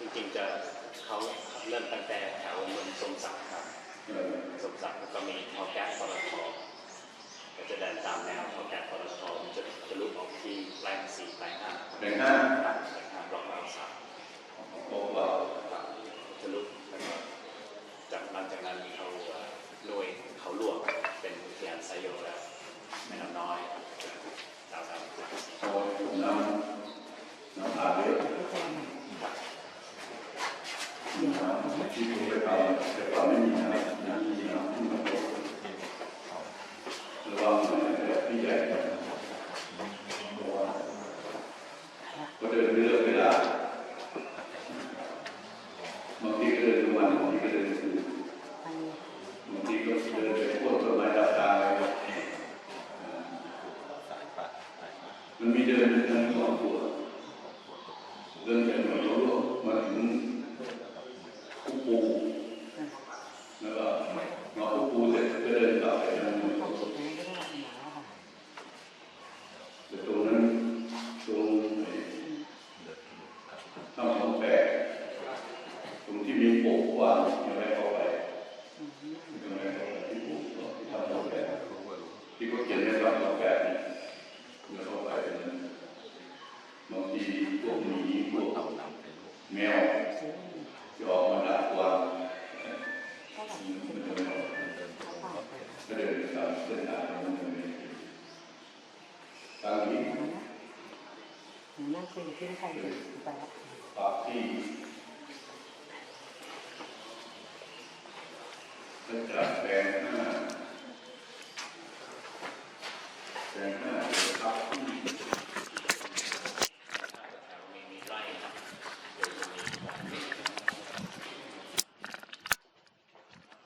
จริงๆจะเขาเริ่มตั้งแต่แถวเมืองสมศักดิ์ครับเอ่อสมศักดิ์แล้วก็มีทอแก๊สปตทก็จะเดินตามแนวทอแก๊สปตทมันจะจะลุกออกที่แปลงสี่แปลงห้าแบ่งห้าครับแปลงห้าบล็อกเราสามบอกว่าครับจะลุกแล้วก็จากหลังจากนั้นเขาเอ่อหน่วยเขาลวกเป็นอุทยานไซโยแล้วแม่น้ำน้อยดาวดำจุดสีโอ้ยน้ำน้ำอาบเยอะน้ำที่ผ มไปทำแต่ว่าไม่มีน้ำน้ำที่น้ำที่มันตกระวังหน่อยนะครับพี่ใหญ่เพราะว่าก็เดินเรื่องเวลาบางทีก็เดินทุกวันบางทีก็เดิน คุยกับพี่ใครไปแล้ว ปากที่ก็จะแบ่งห้าแบ่งห้าเป็นปากที่ มีมีไร่ครับโดยจะมี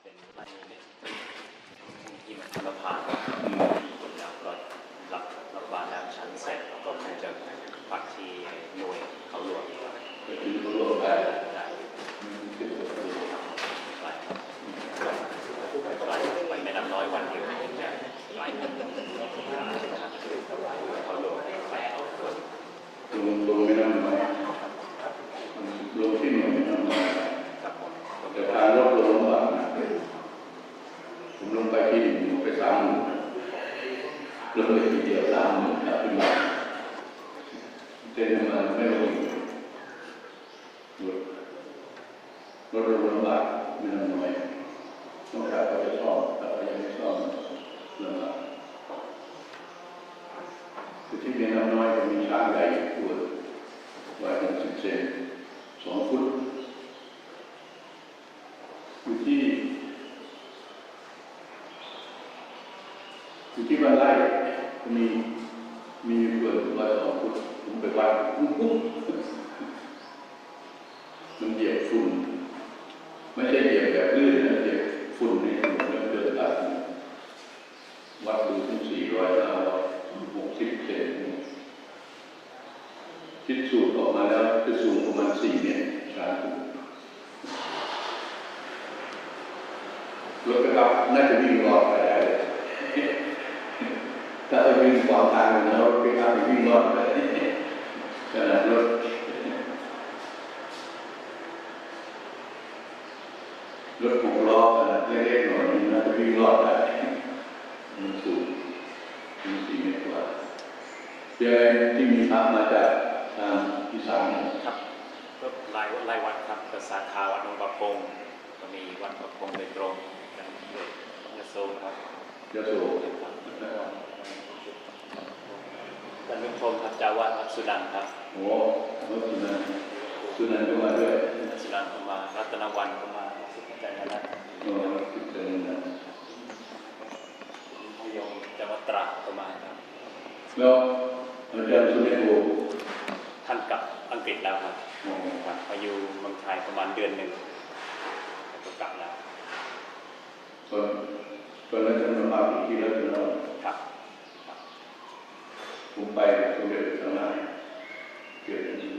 เป็นไร่เล็กที่มันทำผ่านแล้วก็รับรับบานแล้วชั้นเสร็จแล้วก็คงจะปักที่หน่วยเขาหลวงครับ ก็คือรวมไป ได้ มันคือตัวเอง ไร่ไร่ไปแม่น้ำน้อยวันเดียวจะไร่เขาหลวงไปเอาคน ลงลงไม่น้ำน้อยลงที่หน่วยไม่น้ำน้อย ครับผม แต่ทางรถลงลำบากนะผมลงไปที่หนึ่งไปสามหมื่นลงไปทีเดียวสามหมื่นครับขึ้นมา เต้นมาไม่ลงรถรถลำบากไม่น้ำน้อยต้องการเขาจะซ่อมแต่เขายังไม่ซ่อมลำบากคือที่เป็นน้ำน้อยจะมีช้างใหญ่ตัวไว้หกสิบเซนสองฟุตอยู่ที่อยู่ที่บ้านไร่มีมีเปิดไว้สองฟุต ผมไปวัดปุ๊บปุ๊บมันเหยียบฝุ่น ไม่ใช่เหยียบแบบลื่นนะเหยียบฝุ่นในถนนแล้วเดินตัดวัดดูถึงสี่ร้อยห้าร้อยหกสิบเซนคิดสูตรออกมาแล้วจะสูงประมาณสี่เมตรสามฟุตรถกระบะน่าจะวิ่งรอดไปได้เลยถ้าเอาวิ่งขวางทางนะรถปิกอัพวิ่งรอดไป ขนาดรถรถหกล้อขนาดเล็กๆหน่อยนี่น่าจะวิ่งรอดได้มันสูงมีสี่เมตรกว่ายังไงที่มีพระมาจากทางอีสานเนี่ยครับก็รายรายวัดครับก็สาขาวัดหนองประพงก็มีวัดประพงโดยตรงกันเลยยโสครับยโสท่านผู้ชมครับเจ้าวาดวัดสุดันครับ โอ้รถสุนันสุนันก็มาด้วยสุดันก็มารัตนวันก็มาสุขใจนะเออติดเตือนนะพยงจังหวัดตราก็มาครับแล้วอาจารย์สุเนโกท่านกลับอังกฤษแล้วครับอ๋อครับมาอยู่เมืองไทยประมาณเดือนหนึ่งก็กลับแล้วตอนตอนนั้นท่านมาพักที่รัตนะครับครับผมไปสมเด็จพระสังฆราชเกิดที่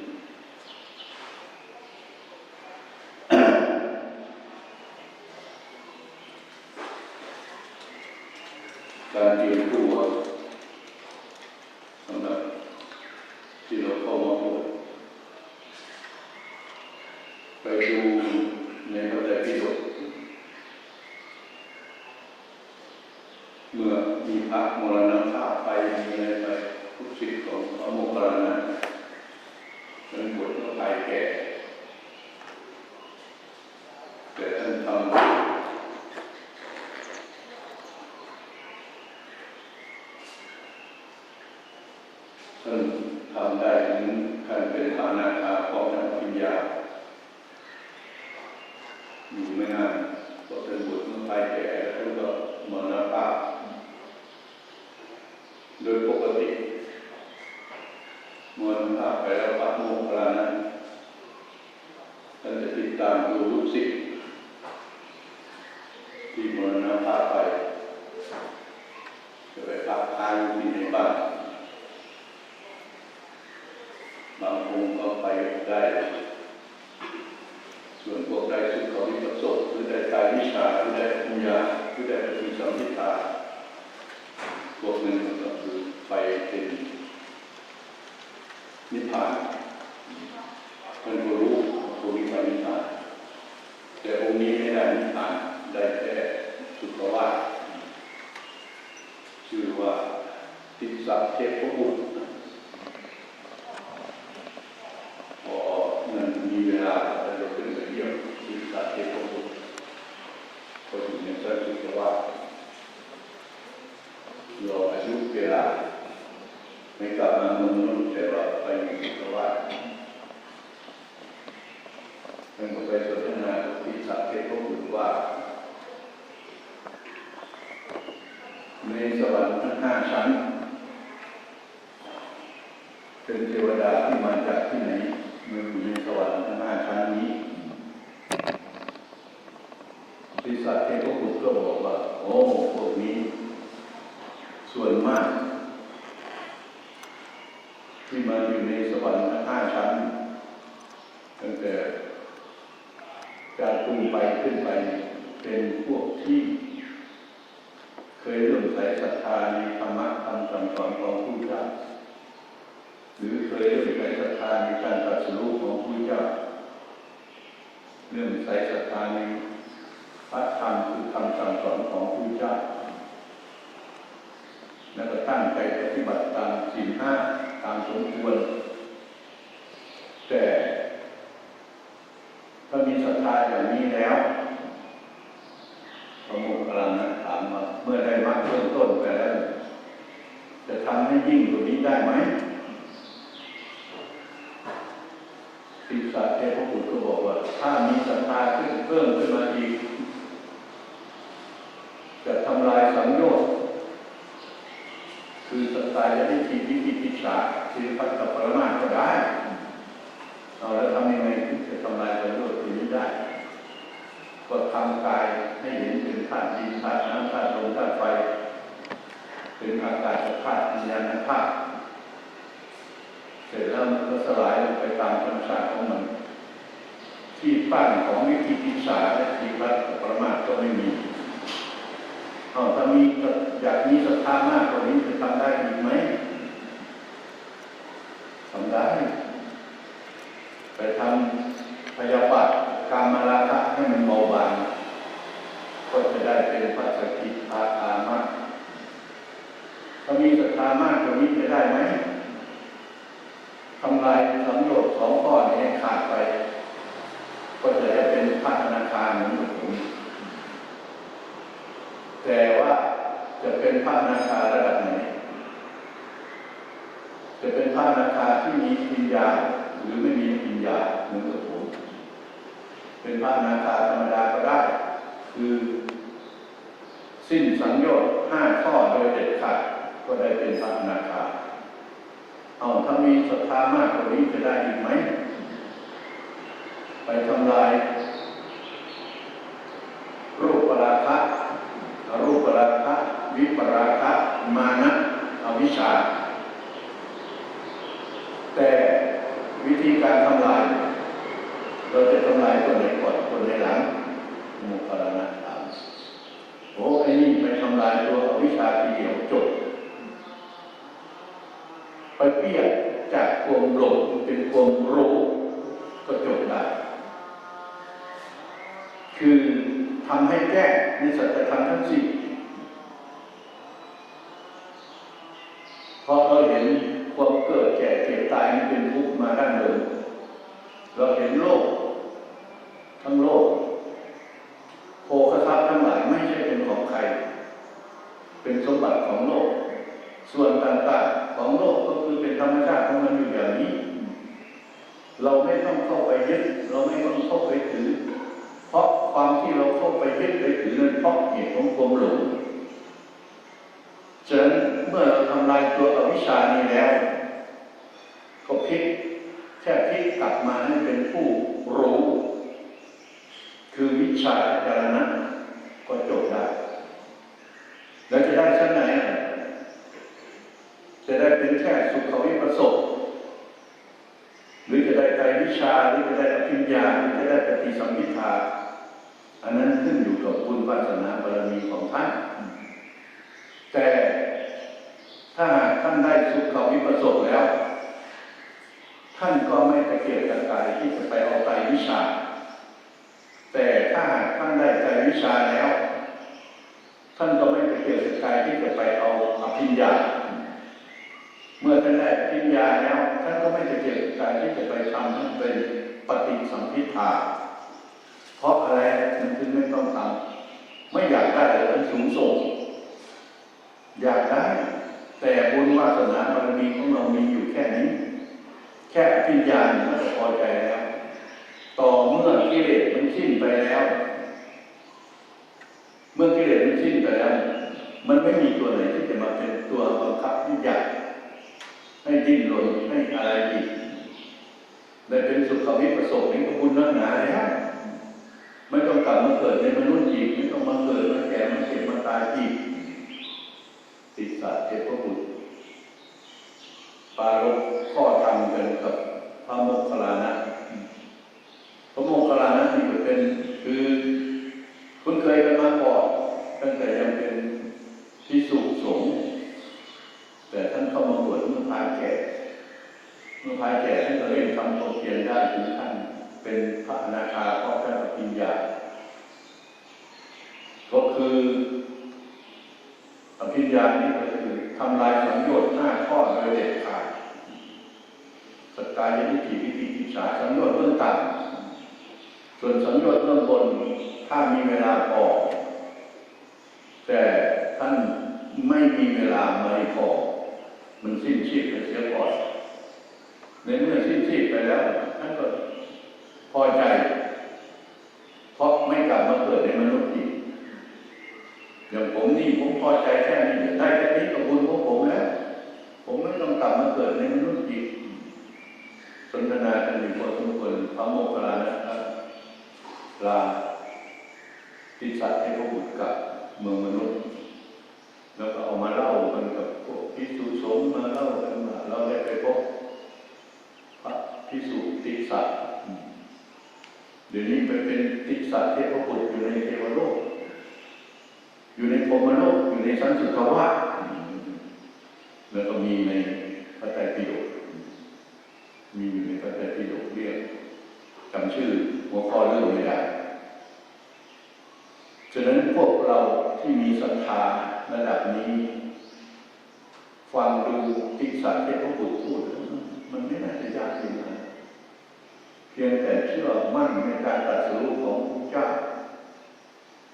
การเตรียมตัวสำหรับที่เราเข้ามาบวชไปดูในพระไตรปิฎกเมื่อมีพระมรณภาพไปมีอะไรไปทุกสิ่งของพระโมคคัลลานะเป็นบทของใครแก่ แต่ท่านทำ ท่านทำได้ถึงขั้นเป็นฐานาคาของนักปัญญา อยู่ไม่นานก็เป็นบุตรเมื่อไปแก่แล้วก็มรณภาพโดยปกติมรณภาพไปแล้วพระโมคคัลลานะท่านจะติดตามดูลูกศิษย์ที่มรณภาพไปจะไปพักค้างอยู่ในบ้าน บางองค์ก็ไปได้ ส่วนพวกได้สุขเขาวิปัสสกหรือได้กายวิชาหรือได้ปัญญาหรือได้ปฏิสัมพิทาพวกนั้นก็คือไปเป็นนิพพานท่านก็รู้พวกนี้ไปนิพพาน แต่องค์นี้ไม่ได้นิพพานได้แค่สุขวาสชื่อว่าทิศเทพบุตร พอมันมีเวลาเราจะขึ้นไปเยี่ยมที่สาเทพบุตรพออยู่ในสันติวาสรออายุเวลาไม่กลับมาเมืองนนท์แต่ว่าไปอยู่ที่สวาสท่านก็ไปสนทนากับที่สาเทพบุตรว่า ในสวรรค์ทั้งห้าชั้น เป็นเทวดาที่มาจากที่ไหนเมื่ออยู่ในสวรรค์ทั้งห้าชั้นนี้ ศีสัตเทพบุตรก็บอกว่า โอ้พวกนี้ ส่วนมาก ที่มาอยู่ในสวรรค์ทั้งห้าชั้นตั้งแต่จากกรุงไปขึ้นไปเป็นพวกที่ เคยเริ่อมใส่ศรัทธาในธรรมะคำสั่งสอนของผู้เจ้าหรือเคยเริ่มใส่ศรัทธาในการตรัสรู้ของผู้เจ้าเริ่มใส่ศรัทธาใน พระธรรมคือคำสั่งสอนของผู้เจ้า แล้วก็ตั้งใจปฏิบัติตามสิ่งห้าตามสมควร แต่ถ้ามีศรัทธาอย่างนี้แล้วพระโมคคัลลานะถามว่าเมื่อได้มรรคเบื้องต้นไปแล้ว จะทำให้ยิ่งกว่านี้ได้ไหมศีรษะเทพบุตรก็บอกว่า ถ้ามีศรัทธาขึ้นเพิ่มขึ้นมาอีก จะทำลายสังโยชน์ คือศรัทธาจะได้ทีวิธีปิชาสิริพัฒน์ปรมาก็ได้เอาแล้วทำยังไงถึงจะทำลายสังโยชน์ตัวนี้ได้ ก็ทำกายให้เห็นเป็นธาตุดินธาตุน้ำธาตุลมธาตุไฟเป็นอากาศธาตุวิญญาณธาตุเสร็จแล้วมันก็สลายลงไปตามธรรมชาติของมัน ที่ปั้นของวิธีพิสาและทีรัตปรมาก็ไม่มีถ้ามีอยากมีศรัทธามากกว่านี้จะทำได้ ไหมทำได้ไปทำพยาบาทกรรมราคะให้มันเบาบางก็จะได้เป็นพระสกิทาคามากถ้ามีศรัทธามากกว่านี้จะได้ไหมทำลายสังโยชน์สองข้อนี้ขาดไป ก็จะได้เป็นพระอนาคารเหมือนกับผมแต่ว่าจะเป็นพระอนาคาระดับไหน จะเป็นพระนาคาที่มีปัญญาหรือไม่มีปัญญาเหมือนกับผมเป็นพระนาคาธรรมดาก็ได้ คือ สิ้นสังโยชน์ห้าข้อโดยเด็ดขาดก็ได้เป็นพระนาคาถ้ามีศรัทธามากกว่านี้จะได้อีกไหม ไปทำลายรูปราคะรูปราคะวิปราคะมานะอวิชชา แต่วิธีการทำลาย เราจะทำลายคนไหนก่อนคนไหนหลังมุขลานะถามโอ้ไอ้นี่ไปทำลายตัวอวิชชาทีเดียวจบ ไปเปลี่ยนจากความหลงเป็นความรู้ก็จบได้ คือทำให้แก้ในสัจธรรมทั้งสี่เพราะเราเห็นความเกิดแก่เจ็บตายมันเป็นทุกข์มาด้านเดิมเราเห็นโลก ทั้งโลก โภคทรัพย์ทั้งหลายไม่ใช่เป็นของใคร เป็นสมบัติของโลก ส่วนต่างๆของโลกก็คือเป็นธรรมชาติของมันอยู่อย่างนี้ เราไม่ต้องเข้าไปยึดเราไม่ต้องเข้าไปถือ เพราะความที่เราเข้าไปยึดไปถือนั้นเพราะเหตุของความหลงฉะนั้นเมื่อเราทำลายตัวอวิชานี้แล้ว ก็พลิกแค่พลิกกลับมาให้เป็นผู้รู้ คือวิชาจารณะก็จบได้ แล้วจะได้ชั้นไหนอะจะได้เป็นแค่สุขวิปัสสกหรือจะได้ใจวิชา หรือจะได้อภิญญาหรือจะได้ปฏิสัมพิทาอันนั้นขึ้นอยู่กับบุญวาสนาบารมีของท่าน แต่ถ้าหากท่านได้สุขวิปัสสกแล้ว ท่านก็ไม่ตะเกียกตะกายที่จะไปเอาใจวิชา แต่ถ้าหากท่านได้ใจวิชาแล้ว ท่านก็ไม่ตะเกียกตะกายที่จะไปเอาอภิญญา เมื่อท่านได้อภิญญาแล้วท่านก็ไม่ตะเกียกตะกายที่จะไปทำให้เป็นปฏิสัมพิทาเพราะอะไรมันถึงไม่ต้องทำไม่อยากได้แต่มันสูงส่ง อยากได้ แต่บุญวาสนาบารมีของเรามีอยู่แค่นี้ แค่อภิญญาเนี่ยมันก็พอใจแล้ว ต่อเมื่อกิเลสมันสิ้นไปแล้ว เมื่อกิเลสมันสิ้นไปแล้ว มันไม่มีตัวไหนที่จะมาเป็นตัวบังคับให้อยากให้ดิ้นรนให้อะไรอีกได้เป็นสุขวิปัสสกนี่ก็บุญนักหนาแล้วไม่ต้องกลับมาเกิดในมนุษย์อีกไม่ต้องมาเกิดมาแก่มาเจ็บมาตายอีกติดสัตว์เทพบุตรปารกข้อธรรมกันกับพระโมคคัลลานะพระโมคคัลลานะนี่เป็นคือคุ้นเคยกันมาก่อนตั้งแต่ยังเป็น พิสุสงฆ์แต่ท่านเข้ามาบวชเมื่อพายแก่เมื่อพายแก่ท่านก็เร่งทำความเพียรได้ถึงขั้นเป็นพระอนาคาพราะท่านอภิญญาก็คืออภิญญานี่ก็คือทำลายสังโยชน์ห้าข้อโดยเด็ดขาดสกายวิธีวิธีกิจฉาสังโยชน์เบื้องต่ำส่วนสังโยชน์เบื้องบนถ้ามีเวลาพอแต่ท่าน ไม่มีเวลาไม่พอ มันสิ้นชีพไปเสียก่อนในเมื่อสิ้นชีพไปแล้วท่านก็พอใจ เพราะไม่กลับมาเกิดในมนุษย์อีกอย่างผมนี่ผมพอใจแค่นี้ได้แค่นี้กับบุญของผมแล้ว ผมไม่ต้องกลับมาเกิดในมนุษย์อีกสนทนากันอยู่พอสมควรพระโมคคัลลานะครับลาทิสัตว์ให้พระบุตรกับเมืองมนุษย์ แล้วก็เอามาเล่ากันกับพวกพิสุสงฆ์มาเล่ากันมาเราได้ไปพบพระพิสุติสัตว์เดี๋ยวนี้ไปเป็นติสัตเทพบุตรอยู่ในเทวโลก อยู่ในพรมโลกอยู่ในสันสุทวาสแล้วก็มีในพระไตรปิฎกมีอยู่ในพระไตรปิฎกเรียกจำชื่อหัวข้อเรื่องไม่ได้ฉะนั้นพวกเราที่มีศรัทธา ระดับนี้ ฟังดูติสัตว์ที่พระบุตรพูด มันไม่น่าจะยากจริงนะเพียงแต่เชื่อมั่นในการตรัสรู้ของพระเจ้า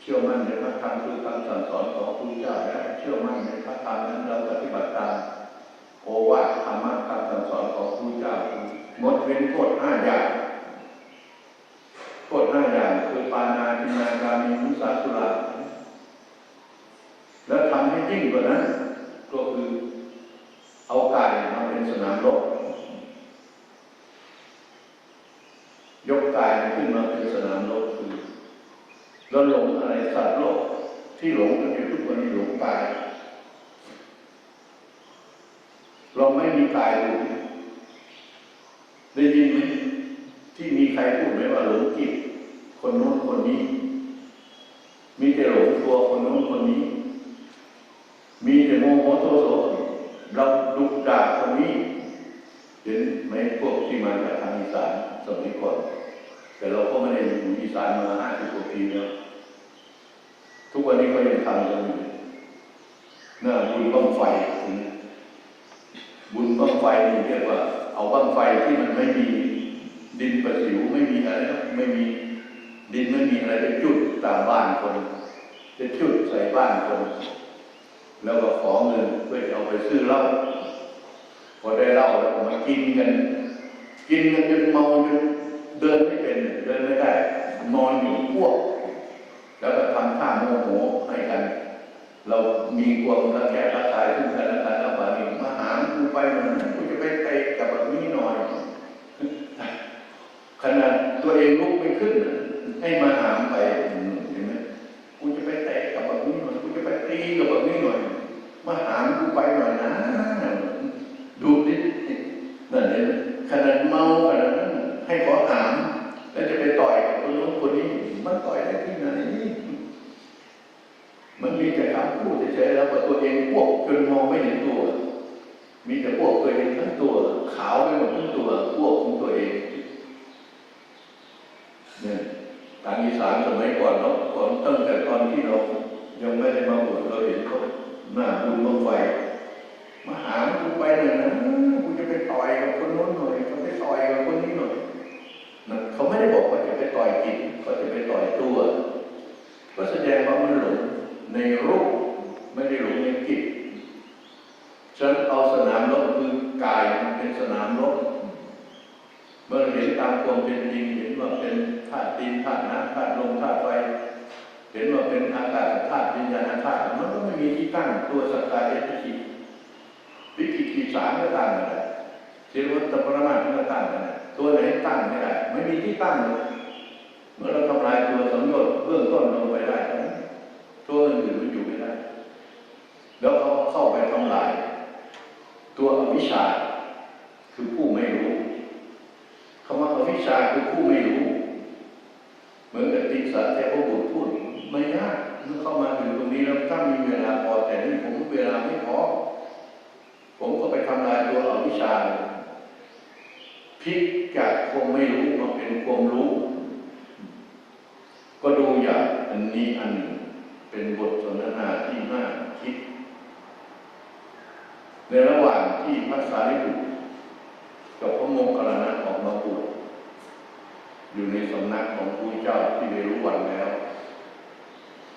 เชื่อมั่นในพระธรรมคือคำสั่งสอนของพระพุทธเจ้าและเชื่อมั่นในพระธรรมนั้นเราปฏิบัติตามโอวาทธรรมะคำสั่งสอนของพระพุทธเจ้างดเว้นโทษห้าอย่างโทษห้าอย่างคือปานาทินาการมีมุสาสุราแล้วทำให้ยิ่งกว่านั้น ก็คือเอากายมาเป็นสนามรบ ยกกายขึ้นมาเป็นสนามรบคือ เราหลงอะไรสัตว์โลก ที่หลงกันอยู่ทุกวันนี้หลงกาย เราไม่มีกายรู้ได้ยินไหมที่มีใครพูดไหมว่าหลงจิตคนโน้นคนนี้ มีแต่หลงตัวคนโน้นคนนี้ มีแต่โมโหโทโสเราดุด่าคนนี้เห็นไหมพวกที่มาจากทางอีสานสมัยก่อนแต่เราก็ไม่ได้อยู่อีสานมาห้าสิบกว่าปีแล้ว ทุกวันนี้ก็ยังทำอยู่หน้าบุญบ้างไฟบุญบ้างไฟนี่เรียกว่า เอาบ้างไฟที่มันไม่มีดินประสิวไม่มีอะไรไม่มีดินไม่มีอะไรจะจุดตามบ้านคนจะจุดใส่บ้านคน แล้วก็ขอเงินเพื่อจะเอาไปซื้อเหล้าพอได้เหล้าแล้วมากินกัน กินกันจนเมาจนเดินไม่เป็นเดินไม่ได้ นอนอยู่พวก แล้วก็ทำท่าโมโหให้กัน เรามีความระแคะระคายซึ่งกันและกันแล้วบานี้มาหากูไปมันกูจะไปเตะกับแบบนี้หน่อยขนาดตัวเองลุกไม่ขึ้น ให้มาหามไปอืมเห็นไหมกูจะไปเตะกับแบบนี้หน่อยกูจะไปตีกับแบบนี้หน่อย มาหามกูไปหน่อยนะ ดูดินั่นเห็นไหมขนาดเมาขนาดนั้นให้ขอหาม แล้วจะไปต่อยกับคนนู้นคนนี้ มันต่อยได้ที่ไหน มันมีแต่คำพูดเฉยๆแล้วว่าตัวเองพวกจนมองไม่เห็นตัว มีแต่พวกตัวเองทั้งตัว ขาวไปหมดทั้งตัวพวกของตัวเองเนี่ยทางอีสานสมัยก่อนเนาะก่อนตั้งแต่ตอนที่เรายังไม่ได้มาบวชเราเห็นเขาหน้าบุญบังไฟ มาหากูไปหน่อยนะกูจะไปต่อยกับคนโน้นหน่อยจะไปต่อยกับคนนี้หน่อยนะเขาไม่ได้บอกว่าจะไปต่อยจิตเขาจะไปต่อยตัว ก็แสดงว่ามันหลงในรูปไม่ได้หลงในจิตฉันเอาสนามรบคือกายมันเป็นสนามรบเมื่อเห็นตาม ความเป็นจริงเห็นว่าเป็นธาตุดินธาตุน้ำธาตุลมธาตุไฟเห็นว่าเป็นอากาศธาตุวิญญาณธาตุมันก็ไม่มีที่ตั้งตัวสักกายทิฏฐิวิกิกิสามก็ตั้งไม่ได้เทวตปรมาก็ตั้งไม่ได้ตัวไหนตั้งไม่ได้ไม่มีที่ตั้งเลยเมื่อเราทำลายตัวสังโยชน์เบื้องต้นลงไปได้ตัวอื่นมันอยู่ไม่ได้ แล้วเขาเข้าไปทำลาย ตัวอวิชชาคือผู้ไม่รู้ อวิชาคือผู้ไม่รู้ เหมือนกับติสาเทพบุตรพูดไม่ยากเมื่อเข้ามาถึงตรงนี้แล้วถ้ามีเวลาพอแต่นี่ผมเวลาไม่พอผมก็ไปทำลายตัวอวิชชาพลิกจากความไม่รู้มาเป็นความรู้ ก็ดูอย่างอันนี้อันหนึ่งเป็นบทสนทนาที่น่าคิด ในระหว่างที่พระสารีบุตรกับพระโมคคัลลานะออกมาบวช อยู่ในสำนักของพระเจ้าที่ได้รู้วันแล้ว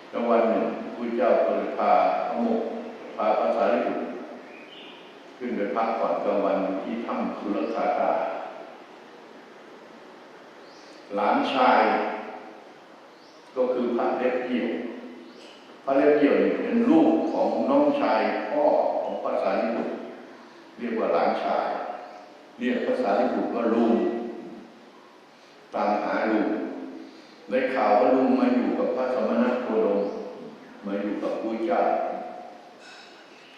แล้ววันหนึ่งพระเจ้าก็เลยพาพระโมกพาพระสารีบุตรขึ้นไปพักผ่อนกลางวันที่ถ้ำสุรคาตาหลานชาย ก็คือพระเล็บเหี่ยวพระเล็บเหี่ยวเป็นลูกของน้องชายพ่อของพระสารีบุตรเรียกว่าหลานชาย เรียกพระสารีบุตรว่าลุงตามหาลุง ได้ข่าวว่าลุงมาอยู่กับพระสมณะโคดมมาอยู่กับพระเจ้า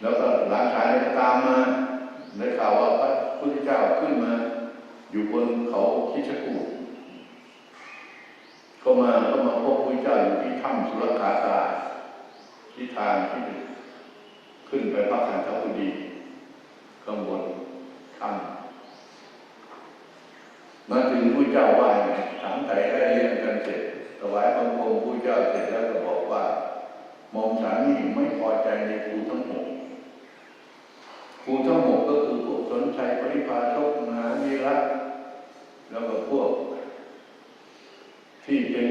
แล้วก็หลานชายก็ตามมาได้ข่าวว่าพระพุทธเจ้าขึ้นมา อยู่บนเขาคิชกูก็มาก็มาพบพระเจ้าอยู่ที่ถ้ำสุรคาตาที่ทางที่ขึ้นไปพระคันธกุดีข้างบนถ้ำ มาถึงพระเจ้าไหว้ถามไถ่ได้เรียนกันเสร็จถวายบังคมพระเจ้าเสร็จแล้วก็บอกว่ามองฉันนี่ไม่พอใจในครูทั้งหมดครูทั้งหมดก็คือพวกสนชัยปริพาชกมหาวีระแล้วก็พวก ที่เป็น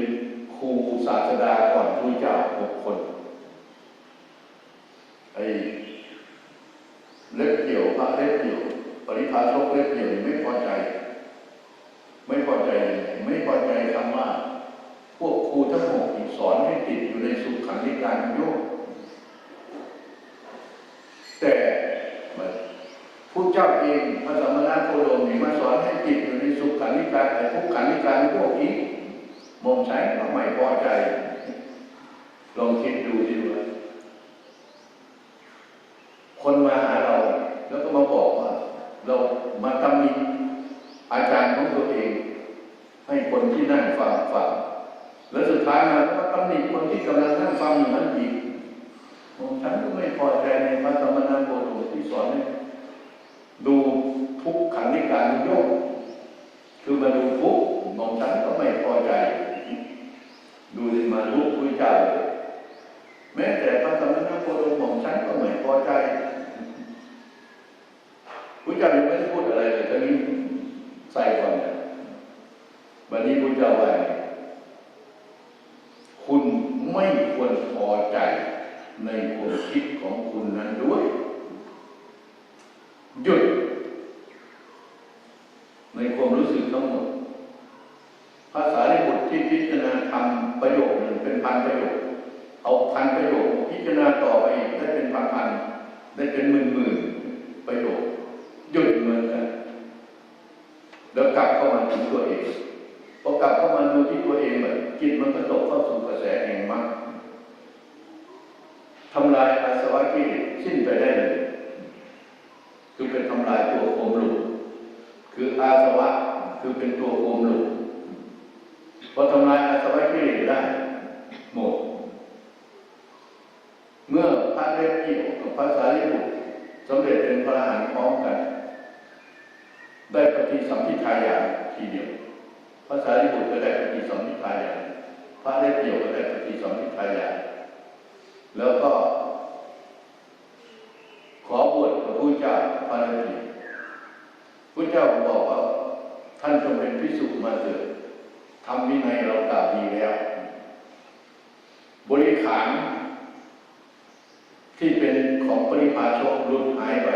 ครูศาสดาก่อนพระเจ้าหกคนไอ้เล็บเกี่ยวพระเล็บเกี่ยว ปริพาชกเล็บเกี่ยวไม่พอใจ ไม่พอใจไม่พอใจคำว่า พวกครูทั้งหกสอนให้ติดอยู่ในสุขขันธิการโยกแต่ผู้เจ้าเองพระสัมมาสัมนี่มาสอนให้จิตอยู่ในสุขขันธิการแต่ทุกขันธิการพวกนี้มองใช้ก็ไม่พอใจลองคิดดูดิว่าคนมาหาเรา แล้วก็มาบอกว่า เรามาตำหนิอาจารย์ของตัวเอง ให้คนที่นั่งฟังฟังแล้วสุดท้ายมาก็ตำหนิคนที่กำลังนั่งฟังอยู่นั้นอีกผมฉันก็ไม่พอใจในพระธรรมนันโกดมที่สอนให้ดูทุกขันธิการโยก คือมาดูทุกมองฉันก็ไม่พอใจ ดูดิมาทุกข์พุทธเจ้าเลยแม้แต่พระธรรมนันโกดมของฉันก็ไม่พอใจพุทธเจ้ายังไม่ได้พูดอะไรเลยตอนนี้ใส่ก่อนนะ วันนี้พุทธเจ้าว่าคุณไม่ควรพอใจในความคิดของคุณนั้นด้วย หยุด ในความรู้สึกทั้งหมดภาษาในบทที่พิจารณาทำประโยคหนึ่งเป็นพันประโยคเอาพันประโยคพิจารณาต่อไปอีกได้เป็นพันพันได้เป็นหมื่นหมื่นประโยค หยุดเหมือนกันแล้วกลับเข้ามาถึงตัวเองพอกลับเข้ามาดูที่ตัวเองแบบจิตมันก็ตกเข้าสู่กระแสแห่งมรรค ทำลายอาสวะกิเลสสิ้นไปได้เลยคือเป็นทำลายตัวโคมหลุดคืออาสวะคือเป็นตัวโคมหลุดพอทำลายอาสวะกิเลสได้หมด เมื่อพระเล็กที่กับพระสารีบุตรสำเร็จเป็นพระอรหันต์พร้อมกัน ได้ปฏิสัมพิทายาทีเดียวพระสารีบุตรก็ได้ปฏิสัมพิทายาพระเล็กเดี่ยวก็ได้ปฏิสัมพิทายา แล้วก็ ขอบวชกับผู้เจ้าพระนบีผู้เจ้าบอกว่า ท่านจงเป็นพิสุมาเถิดทำวินัยเรากล่าวดีแล้ว บริขารที่เป็นของปริพาชกลุดหายไป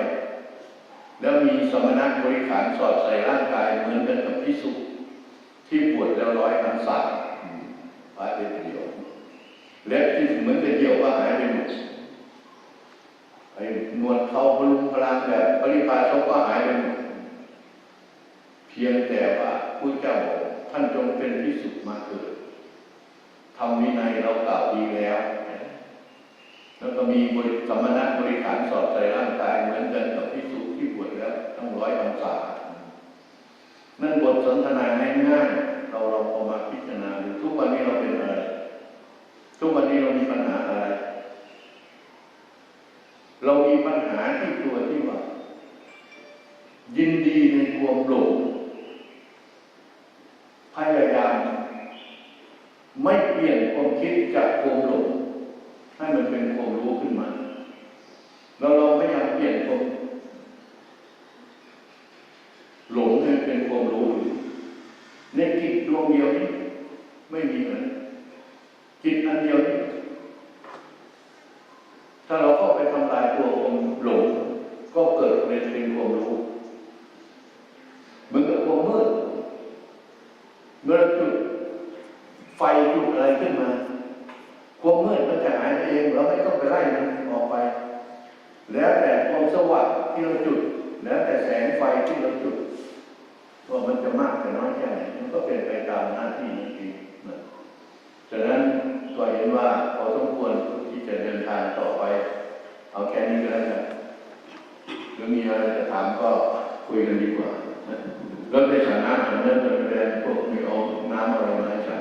แล้วมีสมณะบริขารสอดใส่ร่างกายเหมือนกันกับพิสุที่บวชแล้วร้อยพรรษาหายไปเดียว เล็บที่เหมือนกับเดียวก็หายไปหมดไอ้นวดเขาพลุงพลังแบบปริพาชกก็หายไปหมดเพียงแต่ว่าผู้เจ้าบอกท่านจงเป็นที่สุดมาเกิดทำวินัยเรากล่าวดีแล้วแล้วก็มีบริสมณะบริขารสอดใส่ร่างกายเหมือนกันกับพิสุที่บวชแล้วทั้งร้อยพรรษานั่นบทสนทนาง่ายๆเราลองเอามาพิจารณาดูทุกวันนี้เราเป็นอะไร ทุกวันนี้เรามีปัญหาอะไร เรามีปัญหาที่ตัวที่ว่า ยินดีในความหลงพยายามไม่เปลี่ยนความคิดจากความหลงให้มันเป็นความรู้ขึ้นมา เราลองพยายามเปลี่ยนความหลงให้เป็นความรู้ในจิตดวงเดียวนี้ไม่มีเหมือน จิตอันเดียวนี้ถ้าเราเข้าไปทำลายตัวความหลงก็เกิดเป็นเป็นความรู้เหมือนกับความมืดเมื่อจุดไฟจุดอะไรขึ้นมาความมืดมันจะหายไปเองเราไม่ต้องไปไล่มันออกไป แล้วแต่ความสว่างที่เราจุด แล้วแต่แสงไฟที่เราจุดว่ามันจะมากแต่น้อยแค่ไหนมันก็เป็นไปตามหน้าที่นี้เองนะฉะนั้น ก็เห็นว่าพอสมควรที่จะเดินทางต่อไป เอาแค่นี้ก็แล้วกันหรือมีอะไรจะถามก็คุยกันดีกว่าแล้วในฐานะฉันนั้นจะแนด์พวกมีองน้ำอะไรมาให้ใช้